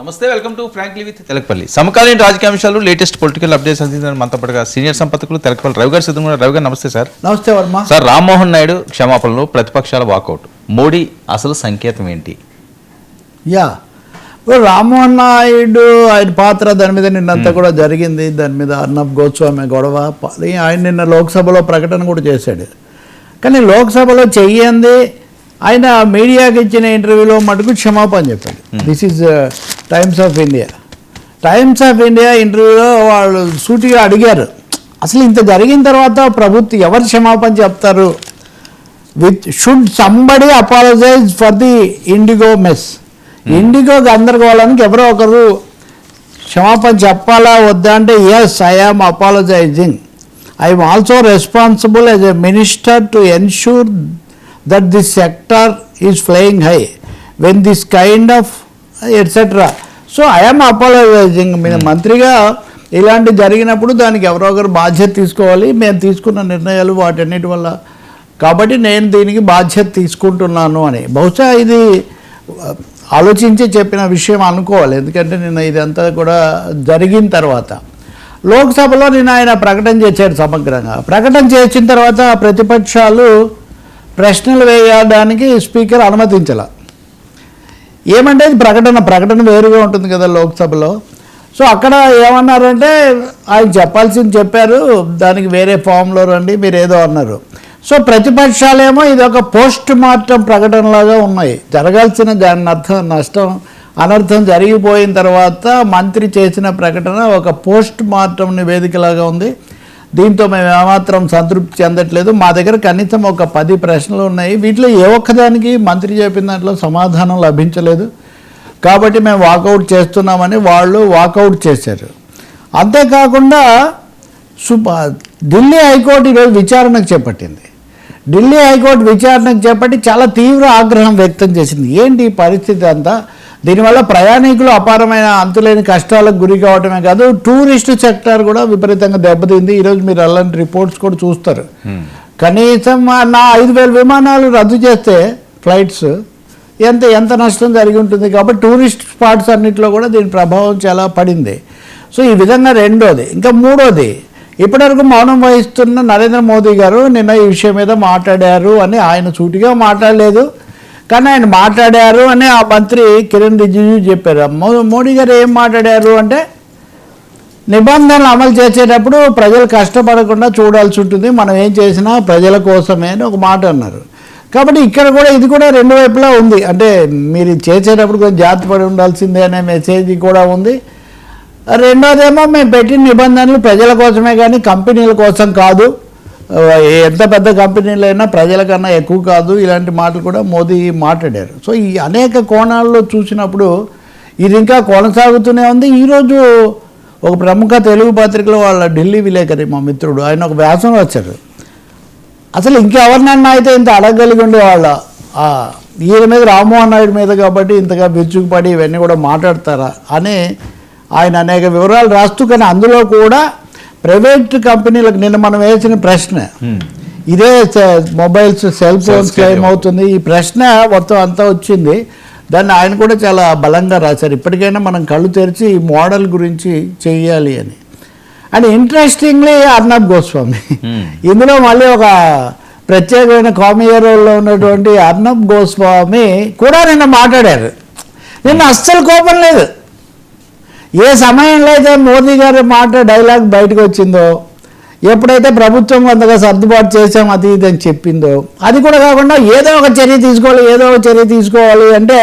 నమస్తే welcome to frankly with Telakapalli. సమకాలీన రాజకీయ అంశాలు లేటెస్ట్ పొలిటికల్ అప్డేట్స్ అందించిన మనతో పాటుగా సీనియర్ సంపత్కులు తెలకపల్లి రవి గారు సిద్ధంగా రవి గారు నమస్తే సార్. నమస్తే వర్మ. సార్ రామ్మోహన్ నాయుడు క్షమాపణలు ప్రతిపక్షాల వాకౌట్. మోడీ అసలు సంకేతం ఏంటి? యా. రామ్మోహన్ నాయుడు ఆయన పాత్ర దాని మీద నిన్నంతా కూడా జరిగింది. దాని మీద అర్నబ్ గోస్వామి గొడవ. ఆయన నిన్న లోక్సభలో ప్రకటన కూడా చేశాడు. కానీ లోక్సభలో చెయ్యంది ఆయన మీడియాకి ఇచ్చిన ఇంటర్వ్యూలో మటుకు క్షమాపణ చెప్పాడు. This is Times of India Times of India ఇంటర్వ్యూలో వాళ్ళు సూటిగా అడిగారు. అసలు ఇంత జరిగిన తర్వాత ప్రభుత్వం ఎవరు క్షమాపణ చెప్తారు? With should somebody apologise for the IndiGo mess IndiGo గందరగోళానికి ఎవరో ఒకరు క్షమాపణ చెప్పాలా వద్దా అంటే yes I am apologising I'm also responsible as a minister to ensure that this sector is flying high when this kind of etcetera so I'm apologising మీరు మంత్రిగా ఇలాంటి జరిగినప్పుడు దానికి ఎవరో ఒకరు బాధ్యత తీసుకోవాలి మేము తీసుకున్న నిర్ణయాలు వాటన్నిటి వల్ల కాబట్టి నేను దీనికి బాధ్యత తీసుకుంటున్నాను అని బహుశా ఇది ఆలోచించి చెప్పిన విషయం అనుకోవాలి ఎందుకంటే నేను ఇదంతా కూడా జరిగిన తర్వాత లోక్సభలో నేను ఆయన ప్రకటన చేశాడు సమగ్రంగా ప్రకటన చేసిన తర్వాత ప్రతిపక్షాలు ప్రశ్నలు వేయడానికి స్పీకర్ అనుమతించాల. ఏమంటే ఇది ప్రకటన ప్రకటన వేరుగా ఉంటుంది కదా లోక్సభలో. సో అక్కడ ఏమన్నారంటే ఆయన చెప్పాల్సింది చెప్పారు దానికి వేరే ఫామ్లో రండి మీరు ఏదో అన్నారు. సో ప్రతిపక్షాలేమో ఇది ఒక పోస్ట్ మార్టం ప్రకటనలాగా ఉన్నాయి. జరగాల్సిన దాని అర్థం నష్టం అనర్థం జరిగిపోయిన తర్వాత మంత్రి చేసిన ప్రకటన ఒక పోస్ట్ మార్టం నివేదికలాగా ఉంది. దీంతో మేము ఏమాత్రం సంతృప్తి చెందట్లేదు. మా దగ్గర కనీసం ఒక పది ప్రశ్నలు ఉన్నాయి. వీటిలో ఏ ఒక్కదానికి మంత్రి చెప్పిన దాంట్లో సమాధానం లభించలేదు. కాబట్టి మేము వాకౌట్ చేస్తున్నామని వాళ్ళు వాకౌట్ చేశారు. అంతేకాకుండా సుపా ఢిల్లీ హైకోర్టు ఈరోజు విచారణకు చేపట్టింది. ఢిల్లీ హైకోర్టు విచారణకు చేపట్టి చాలా తీవ్ర ఆగ్రహం వ్యక్తం చేసింది. ఏంటి ఈ పరిస్థితి అంతా? దీనివల్ల ప్రయాణికులు అపారమైన అంతులేని కష్టాలకు గురి కావటమే కాదు టూరిస్ట్ సెక్టర్ కూడా విపరీతంగా దెబ్బతింది. ఈరోజు మీరు అలాంటి రిపోర్ట్స్ కూడా చూస్తారు. కనీసం నా ఐదు వేల విమానాలు రద్దు చేస్తే ఫ్లైట్స్ ఎంత ఎంత నష్టం జరిగి ఉంటుంది. కాబట్టి టూరిస్ట్ స్పాట్స్ అన్నింటిలో కూడా దీని ప్రభావం చాలా పడింది. సో ఈ విధంగా రెండోది ఇంకా మూడోది ఇప్పటివరకు మౌనం వహిస్తున్న నరేంద్ర మోదీ గారు నిన్న ఈ విషయం మీద మాట్లాడారు అని ఆయన సూటిగా మాట్లాడలేదు. కానీ ఆయన మాట్లాడారు అని ఆ మంత్రి కిరణ్ రిజిజు చెప్పారు. మోడీ గారు ఏం మాట్లాడారు అంటే నిబంధనలు అమలు చేసేటప్పుడు ప్రజలు కష్టపడకుండా చూడాల్సి ఉంటుంది మనం ఏం చేసినా ప్రజల కోసమే అని ఒక మాట అన్నారు. కాబట్టి ఇక్కడ కూడా ఇది కూడా రెండు వైపులా ఉంది. అంటే మీరు చేసేటప్పుడు కొంచెం జాగ్రత్త పడి ఉండాల్సిందే అనే మెసేజ్ కూడా ఉంది. రెండోదేమో మేము పెట్టిన నిబంధనలు ప్రజల కోసమే కానీ కంపెనీల కోసం కాదు. ఎంత పెద్ద కంపెనీలైనా ప్రజలకన్నా ఎక్కువ కాదు. ఇలాంటి మాటలు కూడా మోదీ మాట్లాడారు. సో ఈ అనేక కోణాల్లో చూసినప్పుడు ఇది ఇంకా కొనసాగుతూనే ఉంది. ఈరోజు ఒక ప్రముఖ తెలుగు పత్రికలో వాళ్ళ ఢిల్లీ విలేకరి మా మిత్రుడు ఆయన ఒక వ్యాసం వచ్చారు అసలు ఇంకెవరినన్నా అయితే ఇంత అడగలిగి ఉండేవాళ్ళ ఈయన మీద రామ్మోహన్ నాయుడు మీద కాబట్టి ఇంతగా విరుచుకుపడి ఇవన్నీ కూడా మాట్లాడతారా అని ఆయన అనేక వివరాలు రాస్తూ కానీ అందులో కూడా ప్రైవేట్ కంపెనీలకు నిన్న మనం వేసిన ప్రశ్న. ఇదే మొబైల్స్ సెల్ ఫోన్స్ ఏమవుతుంది? ఈ ప్రశ్న మొత్తం అంతా వచ్చింది. దాన్ని ఆయన కూడా చాలా బలంగా రాశారు. ఇప్పటికైనా మనం కళ్ళు తెరిచి ఈ మోడల్ గురించి చెయ్యాలి అని. And interestingly Arnab Goswami. ఇందులో మళ్ళీ ఒక ప్రత్యేకమైన కామియర్ రోల్లో ఉన్నటువంటి అర్నబ్ గోస్వామి కూడా నిన్న మాట్లాడారు. నిన్న అస్సలు కోపం లేదు. ఏ సమయంలో అయితే మోదీ గారి మాట డైలాగ్ బయటకు వచ్చిందో ఎప్పుడైతే ప్రభుత్వం కొంతగా సర్దుబాటు చేసాం అది ఇది అని చెప్పిందో అది కూడా కాకుండా ఏదో ఒక చర్య తీసుకోవాలి ఏదో ఒక చర్య తీసుకోవాలి అంటే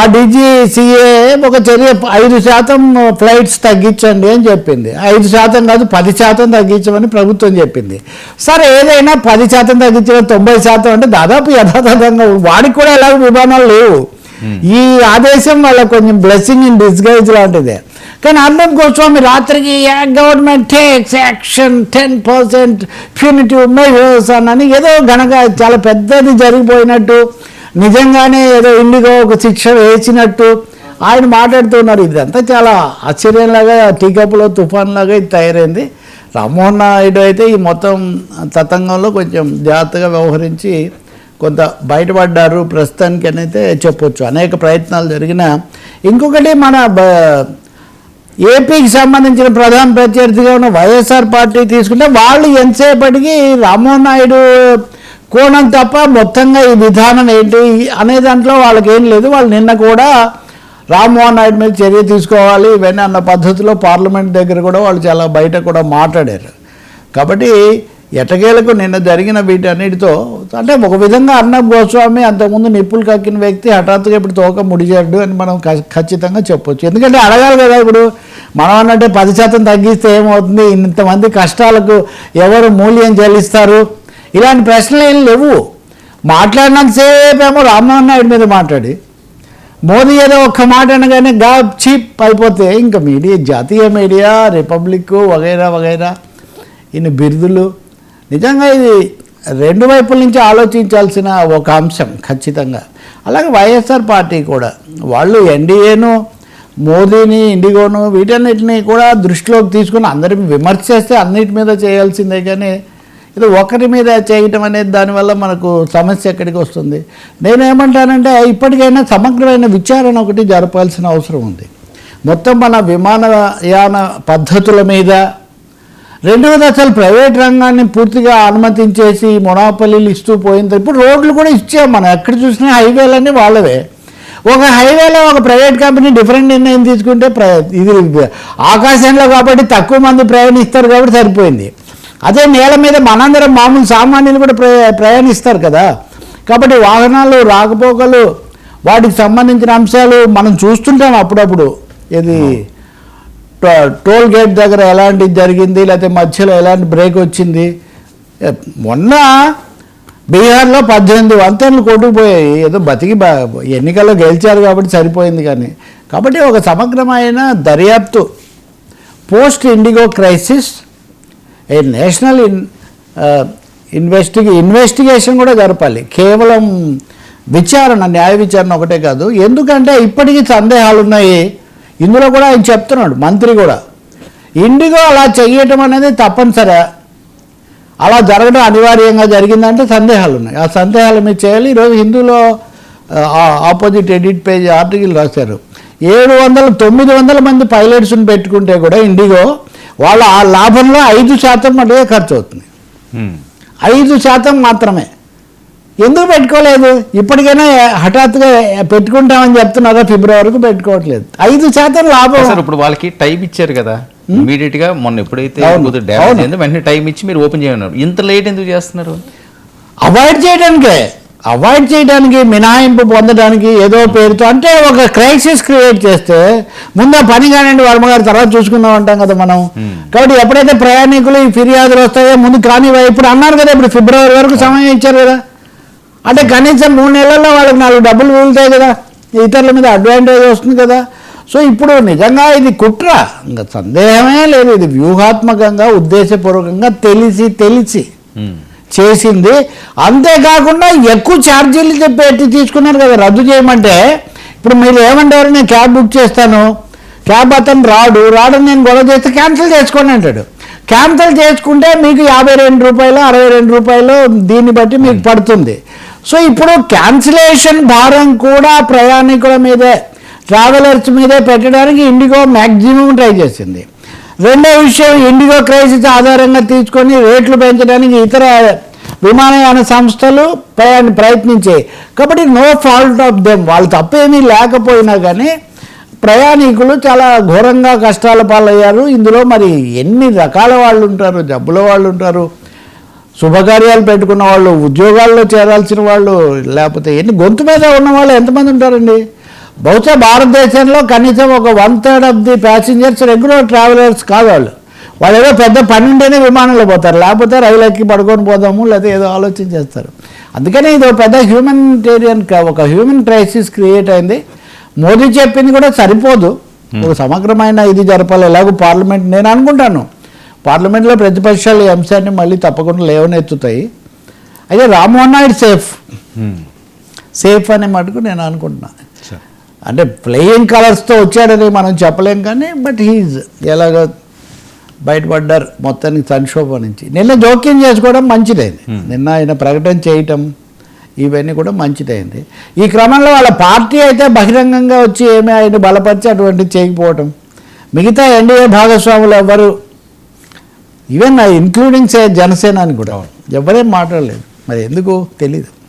ఆ డీజీసీఏ ఒక చర్య ఐదు శాతం ఫ్లైట్స్ తగ్గించండి అని చెప్పింది. ఐదు శాతం కాదు పది శాతం తగ్గించమని ప్రభుత్వం చెప్పింది. సరే ఏదైనా పది శాతం తగ్గించడం తొంభై శాతం అంటే దాదాపు యథాతథంగా వాడికి కూడా ఎలాగో విమానాలు లేవు. ఈ ఆదేశం వాళ్ళ కొంచెం బ్లెస్సింగ్ ఇన్ డిస్గైజ్ లాంటిదే. కానీ అర్ణబ్ గోస్వామి రాత్రికి government takes action ten percent punitive measures అని ఏదో గనక చాలా పెద్దది జరిగిపోయినట్టు నిజంగానే ఏదో ఇండిగో ఒక శిక్ష వేసినట్టు ఆయన మాట్లాడుతున్నారు ఇదంతా చాలా ఆశ్చర్యంలాగా టీకప్లో తుఫాన్ లాగా ఇది తయారైంది. రామ్మోహన్ నాయుడు అయితే ఈ మొత్తం తతంగంలో కొంచెం జాగ్రత్తగా వ్యవహరించి కొంత బయటపడ్డారు ప్రస్తుతానికి అయితే చెప్పొచ్చు. అనేక ప్రయత్నాలు జరిగినా ఇంకొకటి మన బ- ఏపీకి సంబంధించిన ప్రధాన ప్రత్యర్థిగా ఉన్న వైఎస్ఆర్ పార్టీ తీసుకుంటే వాళ్ళు ఎంతసేపటికి రామ్మోహన్ నాయుడు కోణం తప్ప మొత్తంగా ఈ విధానం ఏంటి అనే దాంట్లో వాళ్ళకి ఏం లేదు. వాళ్ళు నిన్న కూడా రామ్మోహన్ నాయుడు మీద చర్య తీసుకోవాలి ఇవన్నీ అన్న పద్ధతిలో పార్లమెంట్ దగ్గర కూడా వాళ్ళు చాలా బయట కూడా మాట్లాడారు. కాబట్టి ఎటకేలకు నిన్న జరిగిన వీటన్నిటితో అంటే ఒక విధంగా అర్ణబ్ గోస్వామి అంతకుముందు నిప్పులు కక్కిన వ్యక్తి హఠాత్తుగా ఇప్పుడు తోక ముడిచాడు అని మనం ఖచ్చితంగా చెప్పొచ్చు. ఎందుకంటే అడగాలి కదా ఇప్పుడు మనం అన్నట్టే పది శాతం తగ్గిస్తే ఏమవుతుంది? ఇంతమంది కష్టాలకు ఎవరు మూల్యం చెల్లిస్తారు? ఇలాంటి ప్రశ్నలు ఏం లేవు. మాట్లాడినంతసేపు ఏమో రామ్మోహన్ నాయుడు మీద మాట్లాడి. మోదీ ఏదో ఒక్క మాట అనగానే గా చీప్ అయిపోతే ఇంకా మీడియా జాతీయ మీడియా రిపబ్లిక్ వగైరా వగైరా ఇన్ని బిరుదులు నిజంగా ఇది రెండు వైపుల నుంచి ఆలోచించాల్సిన ఒక అంశం ఖచ్చితంగా. అలాగే వైఎస్ఆర్ పార్టీ కూడా వాళ్ళు ఎన్డీఏను మోదీని ఇండిగోను వీటన్నిటిని కూడా దృష్టిలోకి తీసుకుని అందరిని విమర్శ చేస్తే అన్నిటి మీద చేయాల్సిందే కానీ ఇది ఒకరి మీద చేయటం అనేది దానివల్ల మనకు సమస్య ఎక్కడికి వస్తుంది. నేనేమంటానంటే ఇప్పటికైనా సమగ్రమైన విచారణ ఒకటి జరపాల్సిన అవసరం ఉంది. మొత్తం మన విమానయాన పద్ధతుల మీద రెండవది అసలు ప్రైవేట్ రంగాన్ని పూర్తిగా అనుమతించేసి మొనాపల్లీలు ఇస్తూ పోయింది. ఇప్పుడు రోడ్లు కూడా ఇచ్చాం మనం. ఎక్కడ చూసినా హైవేలన్నీ వాళ్ళవే. ఒక హైవేలో ఒక ప్రైవేట్ కంపెనీ డిఫరెంట్ నిర్ణయం తీసుకుంటే ప్ర ఇది ఆకాశంలో కాబట్టి తక్కువ మంది ప్రయాణిస్తారు కాబట్టి సరిపోయింది. అదే నేల మీద మనందరం మామూలు సామాన్యులు కూడా ప్రయాణిస్తారు కదా. కాబట్టి వాహనాలు రాకపోకలు వాటికి సంబంధించిన అంశాలు మనం చూస్తుంటాం అప్పుడప్పుడు. ఇది టోల్ గేట్ దగ్గర ఎలాంటిది జరిగింది లేకపోతే మధ్యలో ఎలాంటి బ్రేక్ వచ్చింది? మొన్న బీహార్లో పద్దెనిమిది వంతెనలు కొట్టుకుపోయాయి. ఏదో బతికి ఎన్నికల్లో గెలిచారు కాబట్టి సరిపోయింది కానీ. కాబట్టి ఒక సమగ్రమైన దర్యాప్తు. Post IndiGo crisis a national in ఇన్వెస్టిగే investigation కూడా జరపాలి. కేవలం విచారణ న్యాయ విచారణ ఒకటే కాదు. ఎందుకంటే ఇప్పటికీ సందేహాలు ఉన్నాయి ఇందులో కూడా ఆయన చెప్తున్నాడు మంత్రి కూడా. ఇండిగో అలా చెయ్యటం అనేది తప్పనిసరి. అలా జరగడం అనివార్యంగా జరిగిందంటే సందేహాలు ఉన్నాయి ఆ సందేహాలు మీరు చేయాలి. ఈరోజు హిందూలో ఆపోజిట్ ఎడిట్ పేజ్ ఆర్టికల్ రాశారు. ఏడు వందల తొమ్మిది వందల మంది పైలట్స్ని పెట్టుకుంటే కూడా ఇండిగో వాళ్ళ ఆ లాభంలో ఐదు శాతం మటుకే ఖర్చు అవుతుంది. ఐదు శాతం మాత్రమే. ఎందుకు పెట్టుకోలేదు? ఇప్పటికైనా హఠాత్తుగా పెట్టుకుంటామని చెప్తున్నారా? ఫిబ్రవరికి పెట్టుకోవట్లేదు. ఐదు శాతం లాభం. సార్ ఇప్పుడు వాళ్ళకి టైం ఇచ్చారు కదా. ఇమీడియట్గా మొన్న ఎప్పుడైతే డ్యామేజ్. అయిందో వెంటనే టైం ఇచ్చి మీరు ఓపెన్ చేయమన్నారు. ఇంత లేట్ ఎందుకు చేస్తున్నారు? అవాయిడ్ చేయడానికే. అవాయిడ్ చేయడానికి మినహాయింపు పొందడానికి ఏదో పేరుతో అంటే ఒక క్రైసిస్ క్రియేట్ చేస్తే ముందు ఆ పని కానివ్వండి వర్మ గారు తర్వాత చూసుకుందాం అంటాం కదా మనం. కాబట్టి ఎప్పుడైతే ప్రయాణికులు ఈ ఫిర్యాదులు వస్తాయో ముందు కానివ్వ ఇప్పుడు అన్నారు కదా ఇప్పుడు ఫిబ్రవరి వరకు సమయం ఇచ్చారు కదా. అంటే కనీసం మూడు నెలల్లో వాళ్ళకి నాలుగు డబ్బులు మిగులుతాయి కదా. ఇతరుల మీద అడ్వాంటేజ్ వస్తుంది కదా. సో ఇప్పుడు నిజంగా ఇది కుట్ర. ఇంకా సందేహమే లేదు. ఇది వ్యూహాత్మకంగా ఉద్దేశపూర్వకంగా తెలిసి తెలిసి. చేసింది. అంతేకాకుండా ఎక్కువ ఛార్జీలు చెప్పి పెట్టి తీసుకున్నారు కదా రద్దు చేయమంటే. ఇప్పుడు మీరు ఏమంటారు? నేను క్యాబ్ బుక్ చేస్తాను. క్యాబ్ అతను రాడు. రాడని నేను గొడవ చేస్తే క్యాన్సిల్ చేసుకోండి అంటాడు. క్యాన్సిల్ చేసుకుంటే మీకు యాభై రెండు రూపాయలు అరవై రెండు రూపాయలు దీన్ని బట్టి మీకు పడుతుంది. సో ఇప్పుడు క్యాన్సిలేషన్ భారం కూడా ప్రయాణికుల మీదే ట్రావెలర్స్ మీదే పెట్టడానికి ఇండిగో మ్యాక్సిమం ట్రై చేసింది. రెండో విషయం ఇండిగో క్రైసిస్ ఆధారంగా తీసుకొని రేట్లు పెంచడానికి ఇతర విమానయాన సంస్థలు ప్రయాణి ప్రయత్నించాయి. కాబట్టి నో ఫాల్ట్ ఆఫ్ దెమ్ వాళ్ళు తప్పేమీ లేకపోయినా కానీ ప్రయాణికులు చాలా ఘోరంగా కష్టాల పాలయ్యారు. ఇందులో మరి ఎన్ని రకాల వాళ్ళు ఉంటారు జబ్బుల వాళ్ళు ఉంటారు శుభకార్యాలు పెట్టుకున్న వాళ్ళు ఉద్యోగాల్లో చేరాల్సిన వాళ్ళు లేకపోతే ఎన్ని గొంతు మీద ఉన్న వాళ్ళు ఎంతమంది ఉంటారండి? బహుశా భారతదేశంలో కనీసం ఒక one third of the passengers regular travellers కాదు వాళ్ళు. వాళ్ళు ఏదో పెద్ద పని ఉంటేనే విమానంలో పోతారు. లేకపోతే రైలు ఎక్కి పడుకొని పోదాము లేదా ఏదో ఆలోచన చేస్తారు. అందుకని ఇది ఒక పెద్ద హ్యూమనిటేరియన్ ఒక హ్యూమన్ క్రైసిస్ క్రియేట్ అయింది. మోదీ చెప్పింది కూడా సరిపోదు. ఒక సమగ్రమైన ఇది జరపాలి. ఎలాగో పార్లమెంట్ నేను అనుకుంటాను. పార్లమెంట్లో ప్రతిపక్షాలు ఈ అంశాన్ని మళ్ళీ తప్పకుండా లేవనెత్తుతాయి. అయితే రామ్మోహన్ నాయుడు సేఫ్. సేఫ్ అనే మటుకు నేను అనుకుంటున్నా. అంటే ప్లేయింగ్ కలర్స్తో వచ్చాడని మనం చెప్పలేం కానీ బట్ హీజ్ ఎలాగ బయటపడ్డారు మొత్తానికి సంక్షోభం నుంచి. నిన్న జోక్యం చేసుకోవడం మంచిదే. నిన్న ఆయన ప్రకటన చేయటం ఇవన్నీ కూడా మంచిదైంది ఈ క్రమంలో వాళ్ళ పార్టీ అయితే బహిరంగంగా వచ్చి ఏమీ ఆయన బలపరిచి అటువంటి చేయకపోవటం. మిగతా ఎన్డీఏ భాగస్వాములు ఎవ్వరు ఈవెన్ ఇంక్లూడింగ్ సే జనసేన అని కూడా ఎవరేం మాట్లాడలేదు. మరి ఎందుకు? తెలీదు.